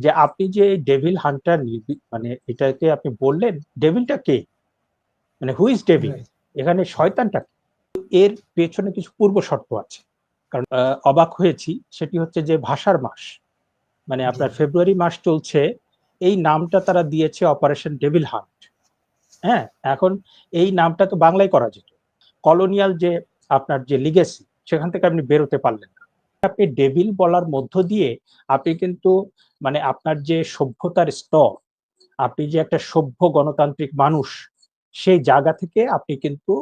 যে আপনি যে ডেভিল হান্টার মানে এটাকে আপনি বললেন ডেভিলটা কে? মানে হু ইজ ডেভিল এখানে শয়তানটা এর পেছনে কিছু পূর্ব শর্ত আছে। কারণ অবাক হয়েছি সেটি হচ্ছে যে ভাষার মাস। মানে আপনার ফেব্রুয়ারি মাস চলছে এই নামটা তারা দিয়েছে অপারেশন ডেভিল হান্ট হ্যাঁ এখন এই নামটা তো বাংলায় করা যেত। কলোনিয়াল যে আপনার যে লিগেসি সেখান থেকে আপনি বেরোতে পারলেন না। আপনি ডেভিল বলার মধ্য দিয়ে আপনি কিন্তু মানে আপনার যে সভ্যতার স্তর, আপনি যে একটা সভ্য গণতান্ত্রিক মানুষ, সেই জায়গা থেকে আপনি কিন্তু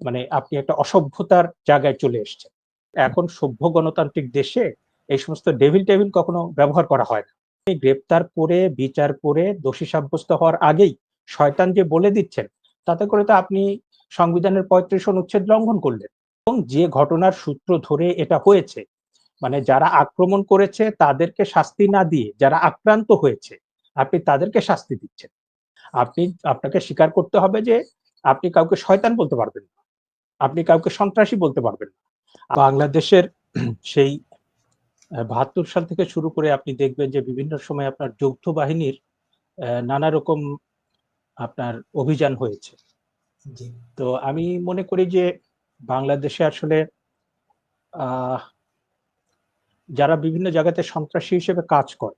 মানে আপনি একটা অসভ্যতার জায়গায় চলে এসেছেন। এখন সভ্য গণতান্ত্রিক দেশে এই সমস্ত ডেভিল টেবিল কখনো ব্যবহার করা হয় না। গ্রেপ্তার করে, বিচার করে, দোষী সাব্যস্ত হওয়ার আগেই শয়তান যে বলে দিচ্ছেন, তাতে করে তো আপনি সংবিধানের পঁয়ত্রিশ অনুচ্ছেদ লঙ্ঘন করলেন। এবং যে ঘটনার সূত্র ধরে এটা হয়েছে মানে যারা আক্রমণ করেছে তাদেরকে শাস্তি না দিয়ে যারা আক্রান্ত হয়েছে আপনি তাদেরকে শাস্তি দিচ্ছেন। আপনি আপনাকে স্বীকার করতে হবে যে আপনি কাউকে শয়তান বলতে পারবেন না। আপনি কাউকে সন্ত্রাসী বলতে পারবেন না। বাংলাদেশের সেই বাহাত্তর সাল থেকে শুরু করে আপনি দেখবেন যে বিভিন্ন সময় আপনার যৌথ বাহিনীর নানা রকম আপনার অভিযান হয়েছে। তো আমি মনে করি যে বাংলাদেশে আসলে আহ, যারা বিভিন্ন জায়গাতে সন্ত্রাসী হিসেবে কাজ করে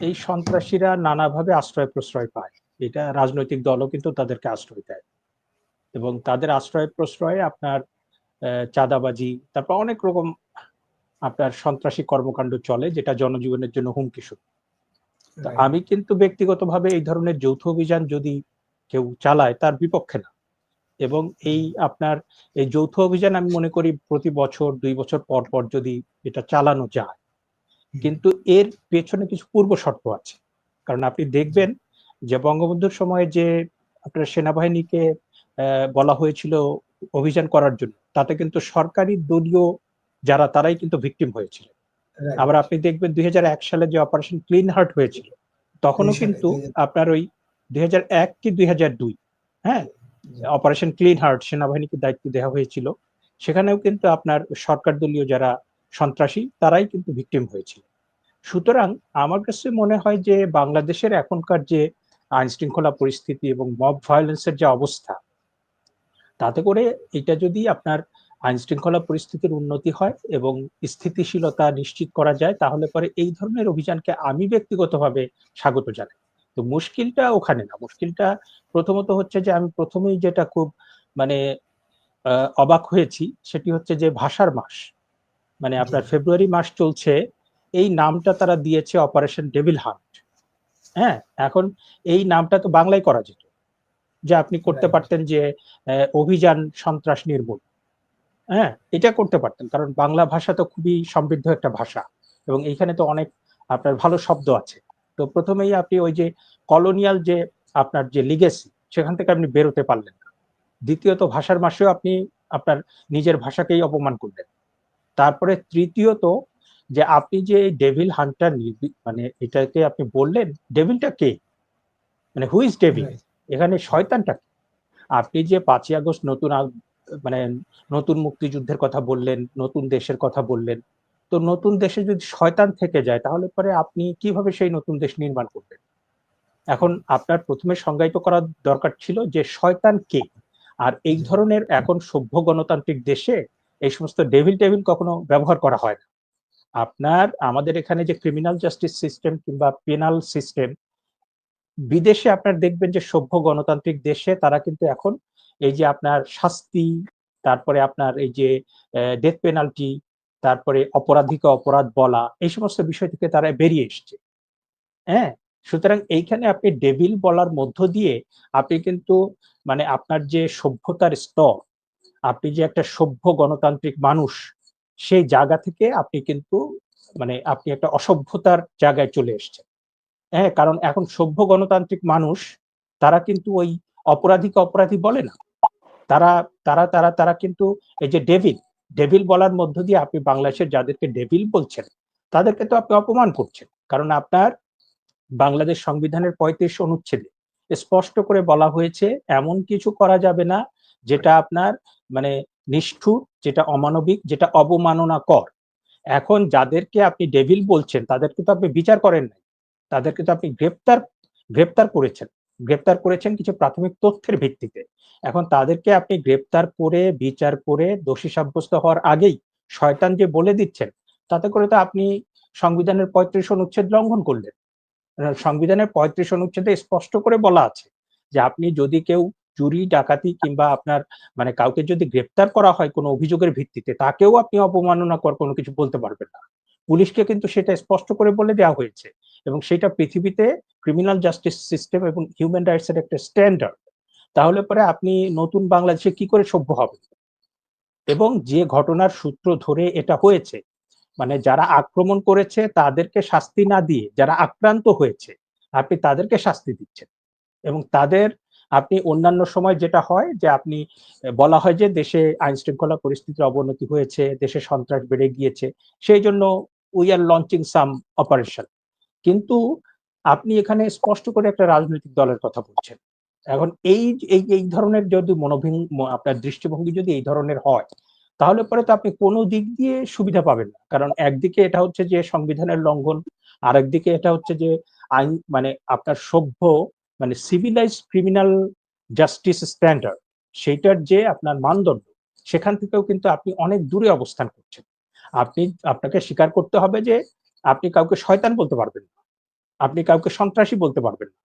এই সন্ত্রাসীরা নানাভাবে আশ্রয় প্রশ্রয় পায়। এটা রাজনৈতিক দলও কিন্তু তাদেরকে আশ্রয় দেয়। এবং তাদের আশ্রয় প্রশ্রয়ে আপনার চাঁদাবাজি তারপর অনেক রকম আপনার সন্ত্রাসী কর্মকাণ্ড চলে যেটা জনজীবনের জন্য হুমকি Right. আমি কিন্তু ব্যক্তিগতভাবে এই ধরনের যৌথ অভিযান যদি কেউ চালায় তার বিপক্ষে না। এবং এই আপনার এই যৌথ অভিযান আমি মনে করি প্রতি বছর দুই বছর পর পর যদি এটা চালানো যায়। কিন্তু এর পেছনে কিছু পূর্ব শর্ত আছে। কারণ আপনি দেখবেন যে বঙ্গবন্ধুর সময় যে আপনার সেনাবাহিনীকে আহ, বলা হয়েছিল অভিযান করার জন্য তাতে কিন্তু সরকারি দলীয় যারা তারাই কিন্তু ভিকটিম হয়েছিল আবার আপনি দেখবেন দুই হাজার এক সালে যে অপারেশন ক্লিন হার্ট হয়েছিল তখনও কিন্তু আপনার ওই দুই এক কি দুই হাজার দুই হ্যাঁ? অপারেশন ক্লিন হার্ট সেনাবাহিনীকে দায়িত্ব দেওয়া হয়েছিল। সেখানেও কিন্তু আপনার সরকার দলীয় যারা সন্ত্রাসী, তারাই কিন্তু ভিকটিম হয়েছিল। সুতরাং আমার কাছে মনে হয় যে বাংলাদেশের এখনকার যে আইন শৃঙ্খলা পরিস্থিতি এবং মব ভায়োলেন্সের যে অবস্থা, তাতে করে এটা যদি আপনার আইন শৃঙ্খলা পরিস্থিতির উন্নতি হয় এবং স্থিতিশীলতা নিশ্চিত করা যায়, তাহলে পরে এই ধরনের অভিযানকে আমি ব্যক্তিগতভাবে স্বাগত জানাই। তো মুশকিলটা ওখানে না। মুশকিলটা প্রথমত হচ্ছে যে আমি প্রথমেই যেটা খুব মানে অবাক হয়েছি সেটি হচ্ছে যে ভাষার মাস। মানে আপনার ফেব্রুয়ারি মাস চলছে এই নামটা তারা দিয়েছে অপারেশন ডেভিল হান্ট। হ্যাঁ এখন এই নামটা তো বাংলায় করা যেত। যে আপনি করতে পারতেন যে অভিযান সন্ত্রাস নির্মূল। হ্যাঁ এটা করতে পারতেন। কারণ বাংলা ভাষা তো খুবই সমৃদ্ধ একটা ভাষা। এবং এইখানে তো অনেক আপনার ভালো শব্দ আছে। তো প্রথমেই আপনি ওই যে কলোনিয়াল যে আপনার যে লিগেসি সেখান থেকে আপনি বেরোতে পারলেন না। দ্বিতীয়ত ভাষার মাসেও আপনি আপনার নিজের ভাষাকেই অপমান করলেন। তারপরে তৃতীয়ত যে আপনি যে ডেভিল হান্টার মানে এটাকে আপনি বললেন ডেভিলটা কে? মানে হু ইজ ডেভিল এখানে শয়তানটা কি? আপনি যে পাঁচই আগস্ট নতুন মানে নতুন মুক্তিযুদ্ধের কথা বললেন নতুন দেশের কথা বললেন তো নতুন দেশে যদি শয়তান থেকে যায় তাহলে পরে আপনি কীভাবে সেই নতুন দেশ নির্মাণ করবেন? এখন আপনার প্রথমে সংজ্ঞায়িত করা দরকার ছিল যে শয়তান কে? আর এই ধরনের এখন সভ্য গণতান্ত্রিক দেশে এই সমস্ত ডেভিল টেবিল কখনো ব্যবহার করা হয় না। আপনার আমাদের এখানে যে ক্রিমিনাল জাস্টিস সিস্টেম কিংবা পেনাল সিস্টেম বিদেশে আপনার দেখবেন যে সভ্য গণতান্ত্রিক দেশে তারা কিন্তু এখন এই যে আপনার শাস্তি তারপরে আপনার এই যে ডেথ পেনাল্টি তারপরে অপরাধীকে অপরাধ বলা, এই সমস্ত বিষয় থেকে তারা বেরিয়ে এসছে। হ্যাঁ? সুতরাং এইখানে আপনি ডেভিল বলার মধ্য দিয়ে আপনি কিন্তু মানে আপনার যে সভ্যতার স্তর, আপনি যে একটা সভ্য গণতান্ত্রিক মানুষ, সেই জায়গা থেকে আপনি কিন্তু মানে আপনি একটা অসভ্যতার জায়গায় চলে এসেছেন। হ্যাঁ? কারণ এখন সভ্য গণতান্ত্রিক মানুষ, তারা কিন্তু ওই অপরাধীকে অপরাধী বলে না। তারা তারা তারা তারা কিন্তু এই যে ডেভিল ডেভিল বলার মধ্য দিয়ে আপনি বাংলাদেশের যাদেরকে ডেভিল বলছেন, তাদেরকে তো আপনি অপমান করছেন। কারণ আপনার বাংলাদেশ সংবিধানের পঁয়ত্রিশ অনুচ্ছেদে স্পষ্ট করে বলা হয়েছে, এমন কিছু করা যাবে না যেটা আপনার মানে নিষ্ঠুর, যেটা অমানবিক, যেটা অবমাননা কর এখন যাদেরকে আপনি ডেভিল বলছেন, তাদেরকে তো আপনি বিচার করেন নাই। তাদেরকে তো আপনি গ্রেপ্তার গ্রেপ্তার করেছেন। গ্রেপ্তার করেছেন কিছু প্রাথমিক তথ্যের ভিত্তিতে। এখন তাদেরকে আপনি গ্রেপ্তার করে, বিচার করে, দোষী সাব্যস্ত হওয়ার আগেই শয়তান যে বলে দিচ্ছেন, তাতে করে তো আপনি সংবিধানের পঁয়ত্রিশ অনুচ্ছেদ লঙ্ঘন করলেন। সংবিধানের পঁয়ত্রিশ অনুচ্ছেদে স্পষ্ট করে বলা আছে যে আপনি যদি কেউ চুরি, ডাকাতি কিংবা আপনার মানে কাউকে যদি গ্রেপ্তার করা হয় কোনো অভিযোগের ভিত্তিতে, তাকেও আপনি অবমাননা কর কোনো কিছু বলতে পারবেন না। পুলিশকে কিন্তু সেটা স্পষ্ট করে বলে দেওয়া হয়েছে। এবং সেটা পৃথিবীতে ক্রিমিনাল জাস্টিস সিস্টেম এবং হিউম্যান রাইটস এর একটা স্ট্যান্ডার্ড তাহলে পরে আপনি নতুন বাংলাদেশে কি করে সভ্য হবেন? এবং যে ঘটনার সূত্র ধরে এটা হয়েছে মানে যারা আক্রমণ করেছে তাদেরকে শাস্তি না দিয়ে, যারা আক্রান্ত হয়েছে, আপনি তাদেরকে শাস্তি দিচ্ছেন। এবং তাদের, আপনি অন্যান্য সময় যেটা হয় যে আপনি, বলা হয় যে দেশে আইন শৃঙ্খলা পরিস্থিতির অবনতি হয়েছে, দেশে সন্ত্রাস বেড়ে গিয়েছে, সেই জন্য we are launching some operation কিন্তু আপনি এখানে স্পষ্ট করে একটা রাজনৈতিক দলের কথা বলছেন। এখন এই এই এই ধরনের যদি মনোভঙ্গি আপনার দৃষ্টিভঙ্গি যদি এই ধরনের হয়, তাহলে পরে তো আপনি কোনো দিক দিয়ে সুবিধা পাবেন না। কারণ একদিকে এটা হচ্ছে যে সংবিধানের লঙ্ঘন আর একদিকে এটা হচ্ছে যে আইন মানে আপনার সভ্য মানে সিভিলাইজ ক্রিমিনাল জাস্টিস স্ট্যান্ডার্ড সেইটার যে আপনার মানদণ্ড, সেখান থেকেও কিন্তু আপনি অনেক দূরে অবস্থান করছেন। আপনি, আপনাকে স্বীকার করতে হবে যে আপনি কাউকে শয়তান বলতে পারবেন না। আপনি কাউকে সন্ত্রাসী বলতে পারবেন না।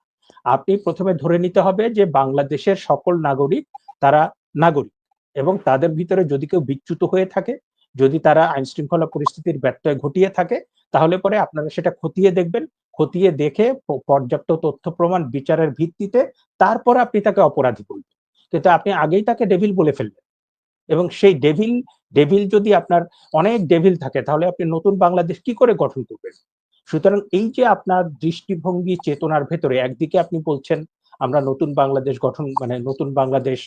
আপনি প্রথমে ধরে নিতে হবে যে বাংলাদেশের সকল নাগরিক তারা নাগরিক এবং তাদের ভিতরে যদি কেউ বিচ্যুত হয়ে থাকে, যদি তারা আইন শৃঙ্খলা পরিস্থিতির ব্যত্যয় ঘটিয়ে থাকে, তাহলে পরে আপনারা সেটা খতিয়ে দেখবেন, খতিয়ে দেখে পর্যাপ্ত তথ্য প্রমাণ বিচারের ভিত্তিতে তারপর আপনি তাকে অপরাধী বলবেন। কিন্তু আপনি আগেই তাকে ডেভিল বলে ফেলবেন এবং সেই ডেভিল ডেভিল যদি আপনার অনেক ডেভিল থাকে, তাহলে আপনি নতুন বাংলাদেশ কি করে গঠন করবেন? সুতরাং এই যে আপনার দৃষ্টিভঙ্গি, চেতনার ভেতরে, একদিকে আপনি বলছেন, আমরা নতুন বাংলাদেশ গঠন মানে নতুন বাংলাদেশ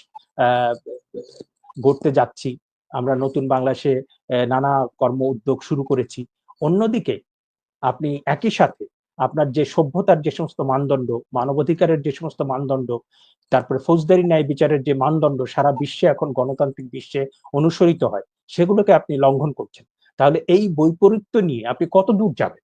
গড়তে যাচ্ছি, আমরা নতুন বাংলাদেশে নানা কর্ম উদ্যোগ শুরু করেছি। অন্যদিকে, আপনি একই সাথে আপনার যে সভ্যতার যে সমস্ত মানদণ্ড, মানবাধিকারের যে সমস্ত মানদণ্ড, তারপরে ফৌজদারি ন্যায় বিচারের যে মানদণ্ড, সারা বিশ্বে এখন গণতান্ত্রিক বিশ্বে অনুসরিত হয়, সেগুলোকে আপনি লঙ্ঘন করছেন। তাহলে এই বৈপরীত্য নিয়ে আপনি কত দূর যাবেন?